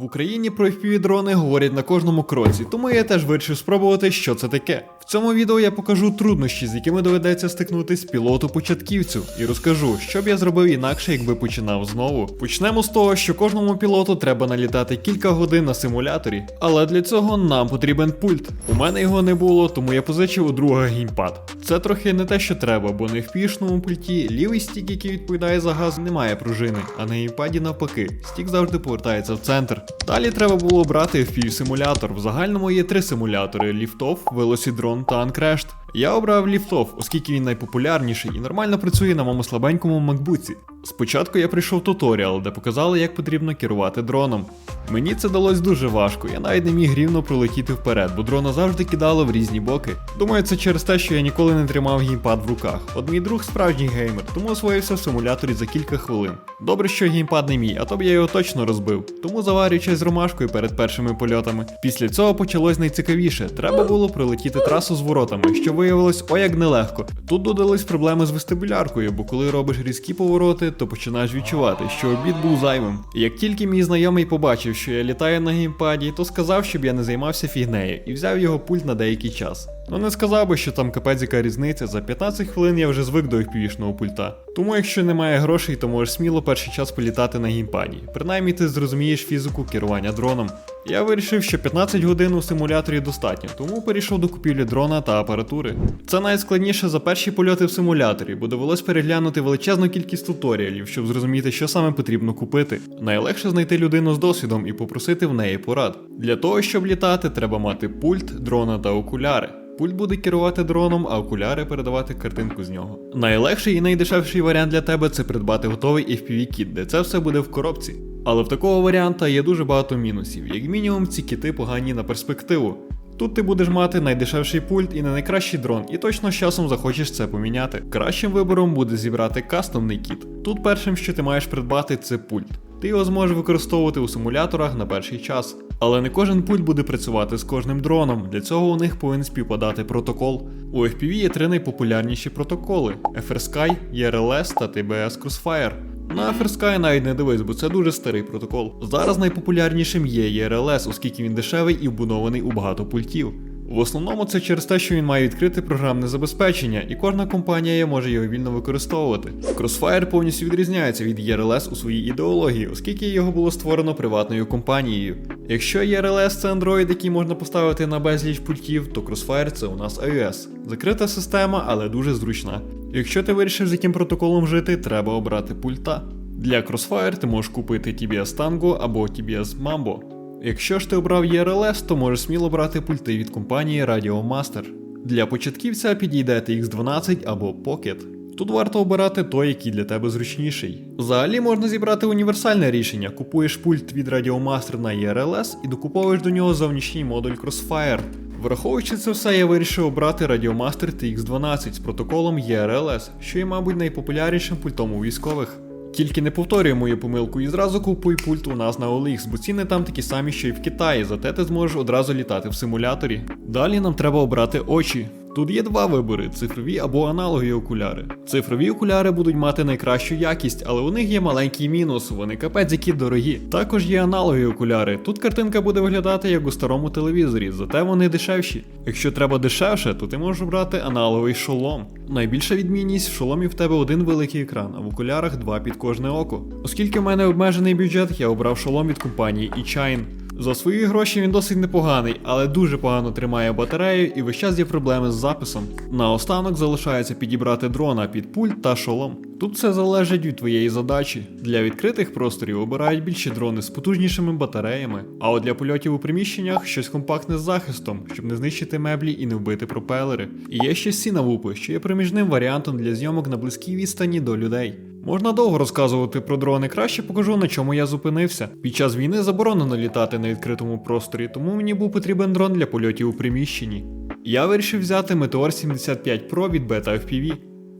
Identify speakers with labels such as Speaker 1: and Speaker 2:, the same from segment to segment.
Speaker 1: В Україні про FPV-дрони говорять на кожному кроці, тому я теж вирішив спробувати, що це таке. В цьому відео я покажу труднощі, з якими доведеться стикнутись пілоту початківцю, і розкажу, що б я зробив інакше, якби починав знову. Почнемо з того, що кожному пілоту треба налітати кілька годин на симуляторі, але для цього нам потрібен пульт. У мене його не було, тому я позичив у друга геймпад. Це трохи не те, що треба, бо не в пішному пульті лівий стік, який відповідає за газ, не має пружини, а на іпаді навпаки. Стік завжди повертається в центр. Далі треба було брати FPV симулятор. В загальному є три симулятори: Ліфтов, Велосідрон та Uncrashed. Я обрав ліфтов, оскільки він найпопулярніший і нормально працює на моєму слабенькому макбуці. Спочатку я прийшов туторіал, де показали, як потрібно керувати дроном. Мені це далось дуже важко, я навіть не міг рівно пролетіти вперед, бо дрона завжди кидало в різні боки. Думаю, це через те, що я ніколи не тримав геймпад в руках. От мій друг справжній геймер, тому освоївся в симуляторі за кілька хвилин. Добре, що геймпад не мій, а то б я його точно розбив. Тому заварюю чай з ромашкою перед першими польотами. Після цього почалось найцікавіше. Треба було пролетіти трасу з воротами, що виявилось ой як нелегко. Тут додались проблеми з вестибуляркою, бо коли робиш різкі повороти, то починаєш відчувати, що обід був зайвим. І як тільки мій знайомий побачив, що я літаю на геймпаді, то сказав, щоб я не займався фігнею і взяв його пульт на деякий час. Ну не сказав би, що там капець яка різниця, за 15 хвилин я вже звик до FPV-шного пульта. Тому якщо немає грошей, то можеш сміло перший час політати на геймпаді. Принаймні ти зрозумієш фізику керування дроном. Я вирішив, що 15 годин у симуляторі достатньо, тому перейшов до купівлі дрона та апаратури. Це найскладніше за перші польоти в симуляторі, бо довелось переглянути величезну кількість туторіалів, щоб зрозуміти, що саме потрібно купити. Найлегше знайти людину з досвідом і попросити в неї порад. Для того, щоб літати, треба мати пульт, дрона та окуляри. Пульт буде керувати дроном, а окуляри передавати картинку з нього. Найлегший і найдешевший варіант для тебе це придбати готовий FPV-кіт, де це все буде в коробці. Але в такого варіанта є дуже багато мінусів. Як мінімум, ці кіти погані на перспективу. Тут ти будеш мати найдешевший пульт і не найкращий дрон, і точно з часом захочеш це поміняти. Кращим вибором буде зібрати кастомний кіт. Тут першим, що ти маєш придбати, це пульт. Ти його зможеш використовувати у симуляторах на перший час. Але не кожен пульт буде працювати з кожним дроном. Для цього у них повинен співпадати протокол. У FPV є три найпопулярніші протоколи: FrSky, ERLS та TBS Crossfire. На FrSky навіть не дивись, бо це дуже старий протокол. Зараз найпопулярнішим є ERLS, оскільки він дешевий і вбудований у багато пультів. В основному це через те, що він має відкрите програмне забезпечення, і кожна компанія може його вільно використовувати. Crossfire повністю відрізняється від ERLS у своїй ідеології, оскільки його було створено приватною компанією. Якщо ERLS це Android, який можна поставити на безліч пультів, то Crossfire це у нас iOS. Закрита система, але дуже зручна. Якщо ти вирішив з яким протоколом жити, треба обрати пульта. Для Crossfire ти можеш купити TBS Tango або TBS Mambo. Якщо ж ти обрав ERLS, то можеш сміло брати пульти від компанії Radio Master. Для початківця підійде TX12 або Pocket. Тут варто обирати той, який для тебе зручніший. Взагалі можна зібрати універсальне рішення: купуєш пульт від Radio Master на ERLS і докуповуєш до нього зовнішній модуль Crossfire. Враховуючи це все, я вирішив обрати Radiomaster TX12 з протоколом ERLS, що є, мабуть, найпопулярнішим пультом у військових. Тільки не повторюй мою помилку і зразу купуй пульт у нас на OLX, бо ціни там такі самі, що й в Китаї, зате ти зможеш одразу літати в симуляторі. Далі нам треба обрати очі. Тут є два вибори: цифрові або аналогові окуляри. Цифрові окуляри будуть мати найкращу якість, але у них є маленький мінус, вони капець які дорогі. Також є аналогові окуляри. Тут картинка буде виглядати як у старому телевізорі, зате вони дешевші. Якщо треба дешевше, то ти можеш брати аналоговий шолом. Найбільша відмінність в шоломі в тебе один великий екран, а в окулярах два під кожне око. Оскільки в мене обмежений бюджет, я обрав шолом від компанії eChine. За свої гроші він досить непоганий, але дуже погано тримає батарею і весь час є проблеми з записом. Наостанок залишається підібрати дрона під пульт та шолом. Тут все залежить від твоєї задачі. Для відкритих просторів обирають більші дрони з потужнішими батареями, а от для польотів у приміщеннях щось компактне з захистом, щоб не знищити меблі і не вбити пропелери. І є ще сінавупи, що є проміжним варіантом для зйомок на близькій відстані до людей. Можна довго розказувати про дрони, краще покажу на чому я зупинився. Під час війни заборонено літати на відкритому просторі, тому мені був потрібен дрон для польотів у приміщенні. Я вирішив взяти Meteor 75 Pro від Beta FPV.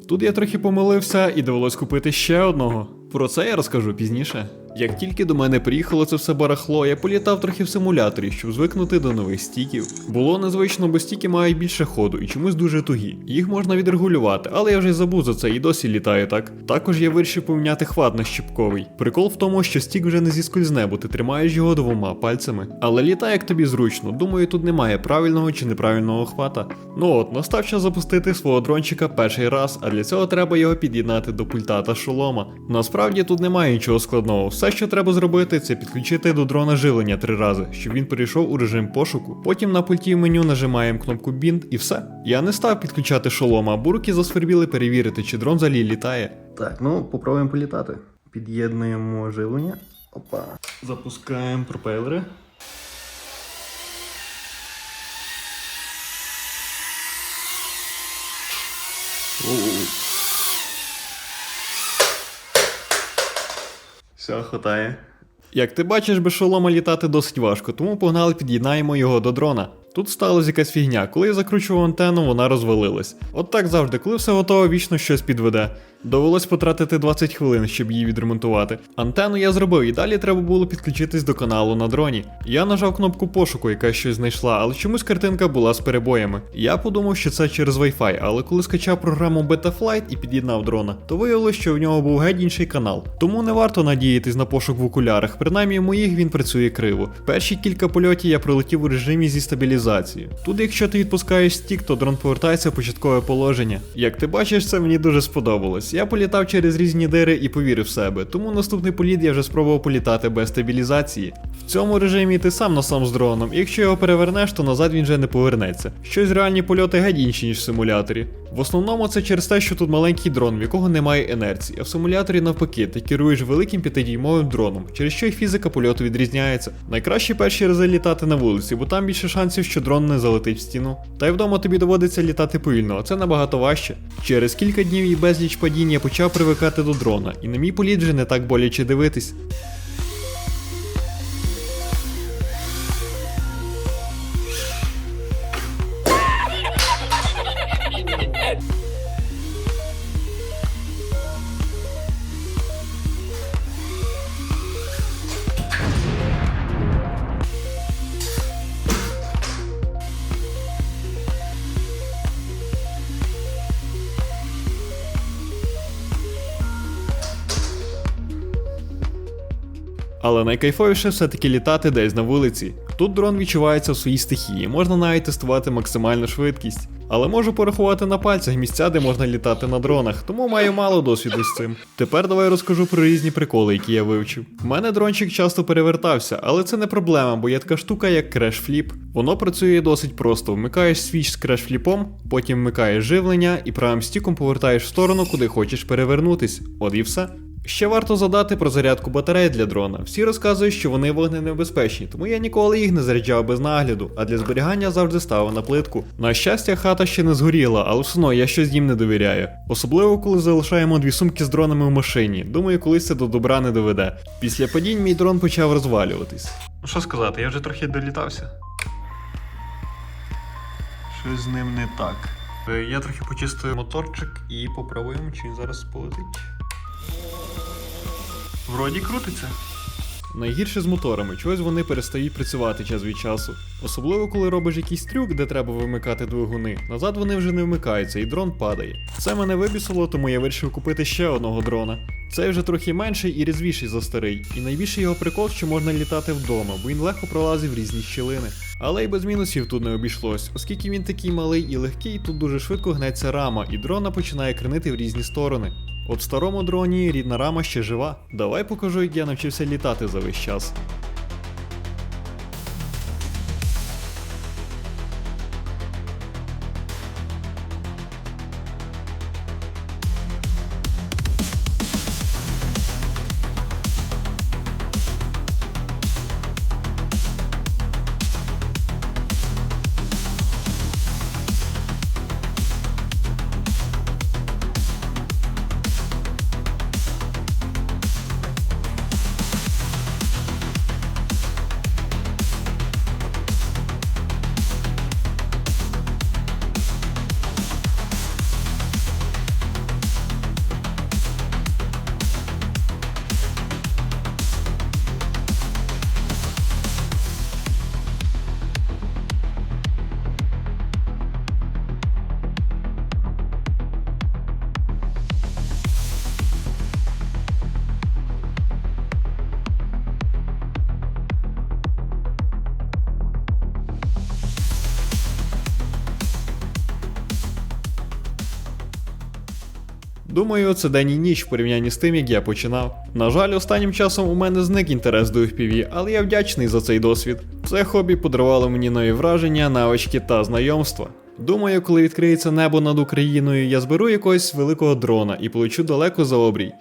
Speaker 1: Тут я трохи помилився і довелось купити ще одного. Про це я розкажу пізніше. Як тільки до мене приїхало це все барахло, я політав трохи в симуляторі, щоб звикнути до нових стіків. Було незвично, бо стіки мають більше ходу і чомусь дуже тугі. Їх можна відрегулювати, але я вже забув за це і досі літаю так. Також я вирішив поміняти хват на щіпковий. Прикол в тому, що стік вже не зіскользне, бо ти тримаєш його двома пальцями. Але літає як тобі зручно. Думаю, тут немає правильного чи неправильного хвата. Ну от, настав час запустити свого дрончика перший раз, а для цього треба його під'єднати до пульта та шолома. Насправді тут немає нічого складного. Все, що треба зробити, це підключити до дрона живлення три рази, щоб він перейшов у режим пошуку. Потім на пульті меню нажимаємо кнопку Bind і все. Я не став підключати шолома, а бурки засвербіли перевірити, чи дрон взагалі літає. Так, ну попробуємо політати. Під'єднуємо живлення. Опа. Запускаємо пропелери. Оу. Все, хватає. Як ти бачиш, без шолома літати досить важко, тому погнали під'єднаємо його до дрона. Тут сталася якась фігня, коли я закручував антенну, вона розвалилась. От так завжди, коли все готово, вічно щось підведе. Довелось потратити 20 хвилин, щоб її відремонтувати. Антенну я зробив, і далі треба було підключитись до каналу на дроні. Я нажав кнопку пошуку, яка щось знайшла, але чомусь картинка була з перебоями. Я подумав, що це через Wi-Fi, але коли скачав програму Betaflight і під'єднав дрона, то виявилось, що в нього був геть інший канал. Тому не варто надіятись на пошук в окулярах, принаймні в моїх він працює криво. Перші кілька польотів я пролетів у режимі зі стабілізацією. Тут, якщо ти відпускаєш стік, то дрон повертається в початкове положення. Як ти бачиш, це мені дуже сподобалось. Я політав через різні дири і повірив себе, тому наступний політ я вже спробував політати без стабілізації. В цьому режимі ти сам на сам з дроном, і якщо його перевернеш, то назад він вже не повернеться. Щось реальні польоти геть інші, ніж в симуляторі. В основному це через те, що тут маленький дрон, в якого немає інерції, а в симуляторі навпаки, ти керуєш великим п'ятидіймовим дроном, через що й фізика польоту відрізняється. Найкраще перші рази літати на вулиці, бо там більше шансів, що дрон не залетить в стіну. Та й вдома тобі доводиться літати повільно, а це набагато важче. Через кілька днів і безліч падінь я почав привикати до дрона, і на мій політ вже не так боляче дивитись. Але найкайфовіше все-таки літати десь на вулиці. Тут дрон відчувається в своїй стихії, можна навіть тестувати максимальну швидкість. Але можу порахувати на пальцях місця, де можна літати на дронах, тому маю мало досвіду з цим. Тепер давай розкажу про різні приколи, які я вивчив. У мене дрончик часто перевертався, але це не проблема, бо є така штука, як креш-фліп. Воно працює досить просто: вмикаєш свіч з креш-фліпом, потім вмикаєш живлення і правим стіком повертаєш в сторону, куди хочеш перевернутись. От і все. Ще варто задати про зарядку батарей для дрона. Всі розказують, що вони вогненебезпечні, тому я ніколи їх не заряджав без нагляду, а для зберігання завжди ставив на плитку. На щастя, хата ще не згоріла, але все одно я щось їм не довіряю. Особливо, коли залишаємо дві сумки з дронами в машині. Думаю, колись це до добра не доведе. Після падінь мій дрон почав розвалюватись. Ну що сказати, я вже трохи долітався. Щось з ним не так. Е, Я трохи почистив моторчик і попробуємо, чи він зараз полетить. Вроді крутиться. Найгірше з моторами, чогось вони перестають працювати час від часу. Особливо, коли робиш якийсь трюк, де треба вимикати двигуни. Назад вони вже не вмикаються, і дрон падає. Це мене вибісило, тому я вирішив купити ще одного дрона. Цей вже трохи менший і різвіший за старий. І найбільший його прикол, що можна літати вдома, бо він легко пролазив різні щілини. Але й без мінусів тут не обійшлось, оскільки він такий малий і легкий, тут дуже швидко гнеться рама, і дрона починає кренити в різні сторони. От старому дроні рідна рама ще жива. Давай покажу, як я навчився літати за весь час. Думаю, це день і ніч в порівнянні з тим, як я починав. На жаль, останнім часом у мене зник інтерес до FPV, але я вдячний за цей досвід. Це хобі подарувало мені нові враження, навички та знайомства. Думаю, коли відкриється небо над Україною, я зберу якогось великого дрона і полечу далеко за обрій.